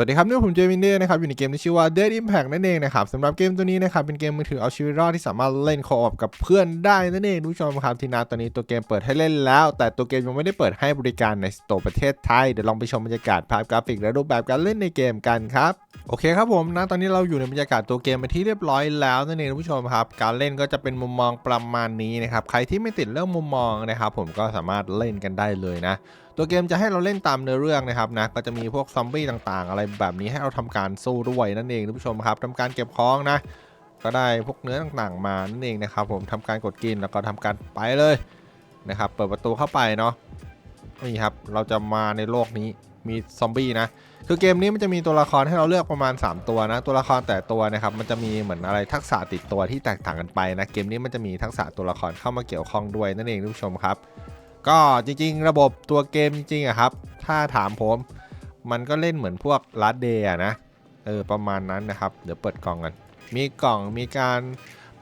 สวัสดีครับนี่ผมเจมินเด้นะครับอยู่ในเกมที่ชื่อว่า Dead Impact นั่นเองนะครับสำหรับเกมตัวนี้นะครับเป็นเกมมือถือเอาชีวิตรอดที่สามารถเล่นคออกับเพื่อนได้นั่นเองทุกผู้ชมครับทีนาตอนนี้ตัวเกมเปิดให้เล่นแล้ว แต่ตัวเกมยังไม่ได้เปิดให้บริการในสโตร์ประเทศไทยเดี๋ยวลองไปชมบรรยากาศภาพกราฟิกและรูปแบบการเล่นในเกมกันครับโอเคครับผมนะตอนนี้เราอยู่ในบรรยากาศตัวเกมไปที่เรียบร้อยแล้วนั่นเองทุกผู้ชมครับการเล่นก็จะเป็นมุมมองประมาณนี้นะครับใครที่ไม่ติดเรื่องมุมมองนะครับผมก็สามารถเล่นกันได้เลยนะ ตัวเกมจะให้เราเล่นตามเนื้อเรื่องนะครับนะก็จะมีพวกซอมบี้ต่างๆ อะไรแบบนี้ให้เราทำการสู้ด้วยนั่นเองท่านผู้ชมครับทำการเก็บของนะ ก็ได้พวกเนื้อต่างๆมานั่นเองนะครับ ผมทำการกดกินแล้วก็ทำการไปเลยนะครับ เปิดประตูเข้าไปเนาะนี่ครับเราจะมาในโลกนี้มีซอมบี้นะคือเกมนี้มันจะมีตัวละครให้เราเลือกประมาณ 3 ตัวนะตัวละครแต่ตัวนะครับมันจะมีเหมือนอะไรทักษะติดตัวที่แตกต่างกันไปนะเกมนี้มันจะมีทักษะตัวละครเข้ามาเกี่ยวข้องด้วยนั่นเองท่านผู้ชมครับ ก็จริงๆ ระบบตัวเกมจริงๆอะครับ ถ้าถามผม มันก็เล่นเหมือนพวกลัดเดย์นะ เออ ประมาณนั้นนะครับ เดี๋ยวเปิดกล่องกัน มีกล่องมีการ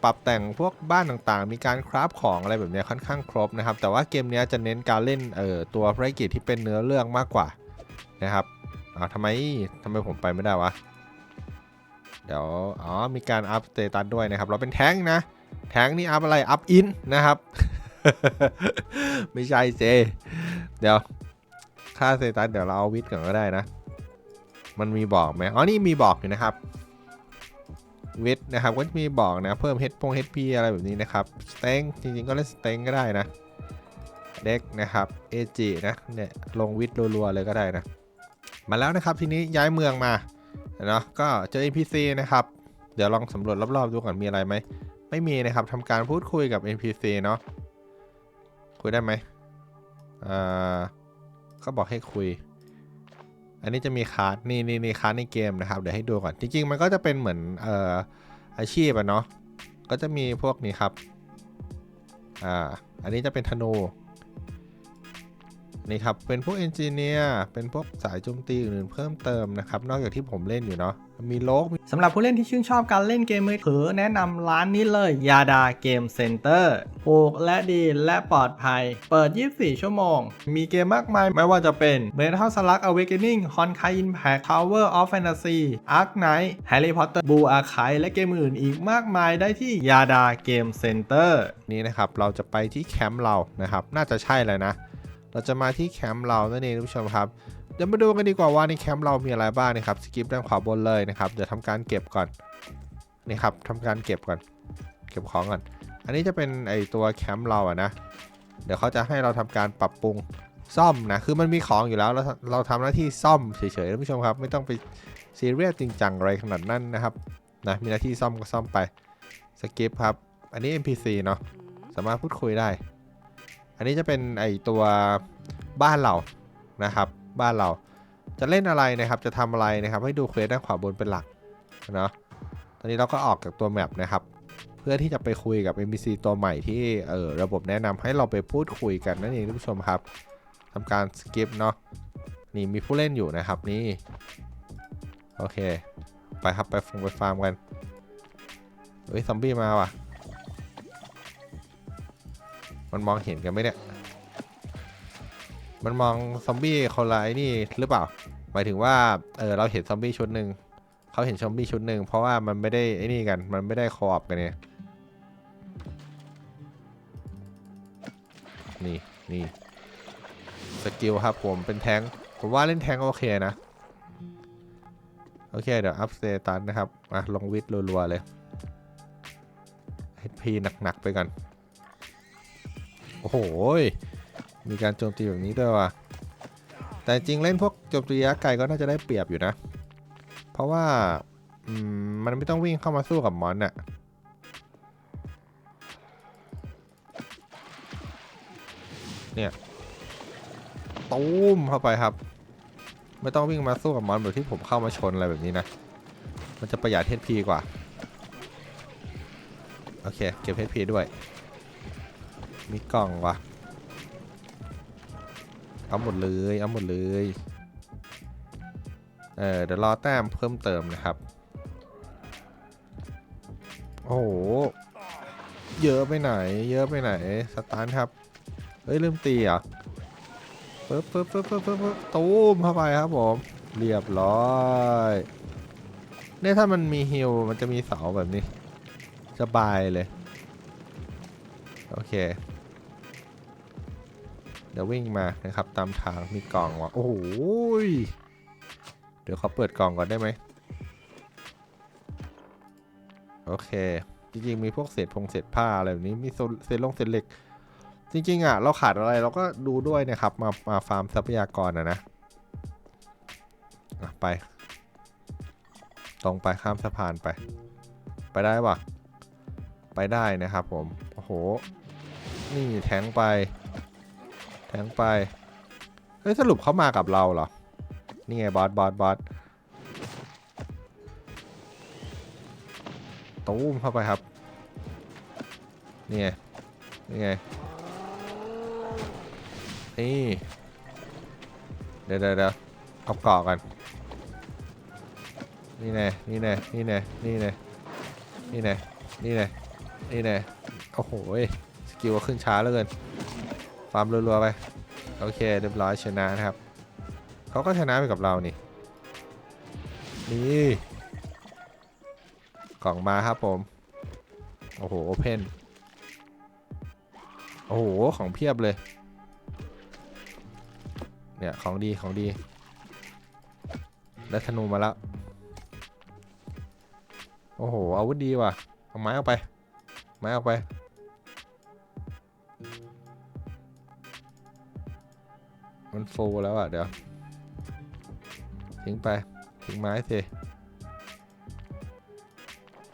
ปรับแต่งพวกบ้านต่างๆ มีการคราฟของอะไรแบบเนี้ยค่อนข้างครบนะครับ แต่ว่าเกมเนี้ยจะเน้นการเล่นเออตัวภารกิจที่เป็นเนื้อเรื่องมากกว่านะครับอ่าทำไมทำไมผมไปไม่ได้วะ เดี๋ยว อ๋อ มีการอัพสเตตัสด้วยนะครับ เราเป็นแท้งนะ แท้งนี่อัพอะไร อัพอินนะครับ ไม่ใช่เจ เดี๋ยว ค่าเตตัสเดี๋ยวเราเอาวิทย์ก่อนก็ได้นะ มันมีบอกไหมอ๋อ นี่มีบอกอยู่นะครับ วิทย์นะครับ ก็จะมีบอกนะ เพิ่มเฮดพงเฮดพีอะไรแบบนี้นะครับ สเต็งจริงๆ ก็เล่นสเต็งก็ได้นะ เด็กนะครับเอจินะ เนี่ย ลงวิทย์รัวๆเลยก็ได้นะ มาแล้วนะครับ ทีนี้ย้ายเมืองมา เนาะ ก็เจอ NPC นะครับ เดี๋ยวลองสำรวจรอบๆดูก่อนมีอะไรไหม ไม่มีนะครับทำการพูดคุยกับ NPC เนาะ คุยได้ไหมอ่าเขาบอกให้คุย อันนี้จะมีคาร์ดนี่นี่นี่คาร์ดในเกมนะครับ เดี๋ยวให้ดูก่อน จริง ๆ มันก็จะเป็นเหมือนเอ่ออาชีพอะเนาะ ก็จะมีพวกนี้ครับ อ่า อันนี้จะเป็นธนู นี่ครับ เป็นพวกเอนจิเนียร์เป็นพวกสายโจมตีอื่นๆเพิ่มเติมนะครับ นอกจากที่ผมเล่นอยู่เนาะมีโลกสำหรับผู้เล่นที่ชื่นชอบการเล่นเกมมือถือแนะนำร้านนี้เลยยาดาเกมเซ็นเตอร์ถูกและดีและปลอดภัย เปิด 24 ชั่วโมง มีเกมมากมายไม่ว่าจะเป็น Metal Slug Awakening Honkai Impact Tower of Fantasy Ark Knight Harry Potter Blue Archive และเกมอื่นอีกมากมายได้ที่ยาดาเกมเซ็นเตอร์นี้นะครับเราจะไปที่แคมป์เรานะครับ น่าจะใช่เลยนะ เราจะมาที่แคมป์เรานั่นเองท่านผู้ชมครับเดี๋ยวมาดูกันดีกว่าว่าในแคมป์เรามีอะไรบ้างนะครับสกิปด้านขวาบนเลยนะครับเดี๋ยวทำการเก็บก่อนนี่ครับทำการเก็บก่อน เก็บของก่อน อันนี้จะเป็นไอตัวแคมป์เราอะนะเดี๋ยวเขาจะให้เราทำการปรับปรุงซ่อมนะคือมันมีของอยู่แล้วเราเราทำหน้าที่ซ่อมเฉยๆท่านผู้ชมครับ ไม่ต้องไปซีเรียสจริงจังอะไรขนาดนั้นนะครับนะมีหน้าที่ซ่อมก็ซ่อมไปสกิปครับ อันนี้ NPC เนาะสามารถพูดคุยได้ อันนี้จะเป็นไอตัวบ้านเรานะครับ บ้านเราจะเล่นอะไรนะครับ จะทำอะไรนะครับ ให้ดูเควสด้านขวาบนเป็นหลักเนาะตอนนี้เราก็ออกจากตัวแมปนะครับ เพื่อที่จะไปคุยกับ NPC ตัวใหม่ที่เออระบบแนะนำให้เราไปพูดคุยกันนั่นเองท่านผู้ชมครับทำการสกิปเนาะนี่มีผู้เล่นอยู่นะครับนี่โอเค ไปครับไปฟงไปฟาร์มกันเฮ้ยซอมบี้มาว่ะ มันมองเห็นกันไหมเนี่ย มันมองซอมบี้คนละไอ้นี่หรือเปล่า หมายถึงว่า เออเราเห็นซอมบี้ชุดหนึ่ง เขาเห็นซอมบี้ชุดหนึ่งเพราะว่ามันไม่ได้ไอ้นี่กัน มันไม่ได้คออปกันเนี่ย นี่นี่สกิลครับผมเป็นแทงผมว่าเล่นแทงโอเคนะ โอเคเดี๋ยวอัพสเตตัสนะครับมาลงวิทรัวๆเลย HP หนัก ๆ ไปก่อน อ้โห มีการโจมตีแบบนี้ด้วยว่ะ แต่จริงเล่นพวกโจมตีระยะไกลก็น่าจะได้เปรียบอยู่นะ เพราะว่ามมันไม่ต้องวิ่งเข้ามาสู้กับมอนน่ะเนี่ยตูมเข้าไปครับ ไม่ต้องวิ่งมาสู้กับมอนแบบที่ผมเข้ามาชนอะไรแบบนี้นะ มันจะประหยัด HP กว่า โอเค เก็บ HP ด้วย มีกล่องวะเอาหมดเลย เอาหมดเลย เออเดี๋ยวรอแต้มเพิ่มเติมนะครับ โอ้โห เยอะไปไหน เยอะไปไหน สตาร์ทครับ เฮ้ยลืมตีเหรอะปึ๊บปึ๊บปึ๊บปึ๊บปึ๊บตูมเข้าไปครับผม เรียบร้อยเนี่ยถ้ามันมีฮิลมันจะมีเสาแบบนี้สบายเลย โอเค ดี๋ยววิ่งมานะครับตามทางมีกล่องว่ะโอ้โหยเดี๋ยวเขาเปิดกล่องก่อนได้ไหมโอเค จริงๆมีพวกเศษพงเศษผ้าอะไรแบบนี้มีเศษลงเศษเหล็ก จริงๆอะเราขาดอะไรเราก็ดูด้วยนะครับ มามาฟาร์มทรัพยากรนะนะอะไป ตรงไปข้ามสะพานไป ไปได้ปะไปได้นะครับผม โอ้โห นี่แทงไป แทงไป เฮ้ย สรุปเขามากับเราเหรอ นี่ไงบอสบอสบอสตูมเข้าไปครับ นี่ไง นี่ไง นี่ เดี๋ยวเดี๋ยวเดี๋ยวเอาเกาะกัน นี่แน่นี่แน่นี่แน่นี่แน่นี่แน่นี่แน่นี่แน่โอ้โห สกิลก็ขึ้นช้าเหลือเกิน ฟามรัวๆไป โอเคเรียบร้อยชนะนะครับ เขาก็ชนะไปกับเรานี่ นี่กล่องมาครับผม โอ้โหโอเพนโอ้โห ของเพียบเลย เนี่ย ของดีของดี ได้ธนูมาแล้ว โอ้โห อาวุธดีว่ะ เอาไม้ออกไป ไม้ออกไป มันฟูแล้วอะ เดี๋ยว ทิ้งไป ทิ้งไม้สิ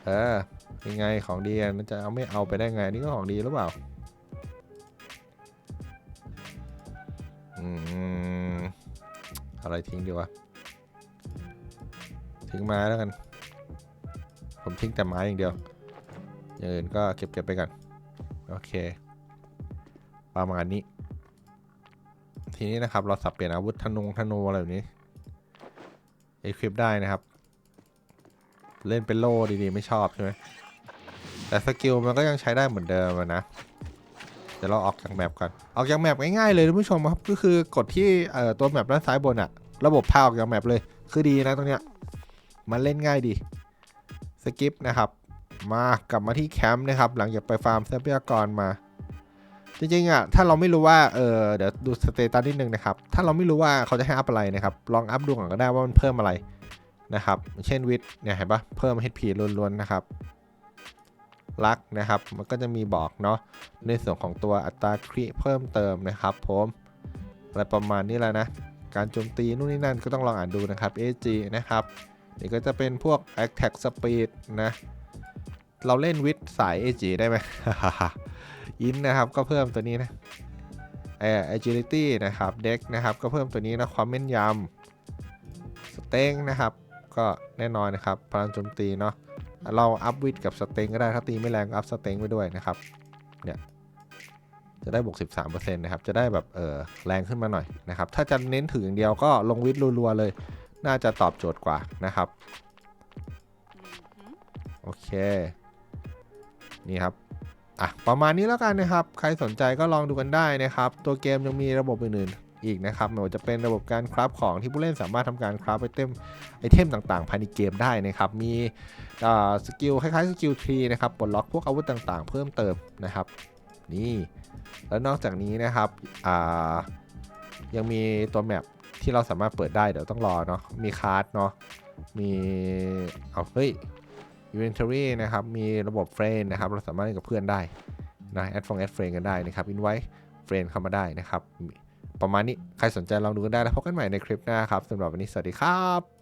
เออยังไงของดีมันจะเอาไม่เอาไปได้ไง นี่ก็ของดีหรือเปล่า อืม อะไรทิ้งดีวะ ทิ้งไม้แล้วกัน ผมทิ้งแต่ไม้อย่างเดียว อย่างอื่นก็เก็บเก็บไปก่อน โอเค ประมาณนี้ ทีนี้นะครับ เราสับเปลี่ยนอาวุธธนงธนูอะไรแบบนี้เอควิปได้นะครับ เล่นเป็นโล่ดีๆ ไม่ชอบใช่ไหมแต่สกิลมันก็ยังใช้ได้เหมือนเดิมนะ เดี๋ยวเราออกจากแมปก่อนออกจากแมปง่ายๆเลยท่านผู้ชมครับ ก็คือกดที่ตัวแมปด้านซ้ายบนอะระบบพาออกจากแมปเลย คือดีนะตรงเนี้ย มันเล่นง่ายดี สกิปนะครับ มากลับมาที่แคมป์นะครับ หลังจากไปฟาร์มทรัพยากรมา จริงๆอะถ้าเราไม่รู้ว่าเออเดี๋ยวดูสเตตัสนิดนึงนะครับ ถ้าเราไม่รู้ว่าเขาจะให้อัพอะไรนะครับ ลองอัพดูก่อนก็ได้ว่ามันเพิ่มอะไรนะครับ เช่นวิทเนี่ยเห็นปะเพิ่ม HP ล้วนๆนะครับลักนะครับ มันก็จะมีบอกเนาะในส่วนของตัวอัตราคริเพิ่มเติมนะครับผมอะไรประมาณนี้แหละนะ การโจมตีนู่นนี่นั่นก็ต้องลองอ่านดูนะครับ AG นะครับนี่ก็จะเป็นพวก Attack Speed นะ เราเล่นวิทสาย AG ได้ไหม อินนะครับก็เพิ่มตัวนี้นะเอ่อ agility นะครับ deck นะครับก็เพิ่มตัวนี้นะความแม่นยำสเต็งนะครับก็แน่นอนนะครับพลังโจมตีเนาะเราอัพวิทกับสเต็งก็ได้ถ้าตีไม่แรงก็อัพสเต็งไปด้วยนะครับเนี่ยจะได้บวก 13%นะครับจะได้แบบเออแรงขึ้นมาหน่อยนะครับถ้าจะเน้นถืออย่างเดียวก็ลงวิทรัวๆเลย น่าจะตอบโจทย์กว่านะครับโอเคนี่ครับ อะประมาณนี้แล้วกันนะครับ ใครสนใจก็ลองดูกันได้นะครับ ตัวเกมยังมีระบบอื่นๆอีกนะครับไม่ว่าจะเป็นระบบการคราฟของที่ผู้เล่นสามารถทำการคราฟไอเทมไอเทมต่างๆ ภายในเกมได้นะครับ มีสกิลคล้ายๆสกิลทรีนะครับปลดล็อกพวกอาวุธต่างๆ เพิ่มเติมนะครับ นี่แล้วนอกจากนี้นะครับยังมีตัวแมปที่เราสามารถเปิดได้เดี๋ยวต้องรอเนาะมีคาร์ดเนาะมีเอาเฮ้ย inventory นะครับ มีระบบเฟรนนะครับ เราสามารถเล่นกับเพื่อนได้นะแอดฟงแอดเฟรนกันได้นะครับอินไว้เฟรนเข้ามาได้นะครับ ประมาณนี้ ใครสนใจลองดูกันได้แล้วพบกันใหม่ในคลิปหน้าครับสำหรับวันนี้สวัสดีครับ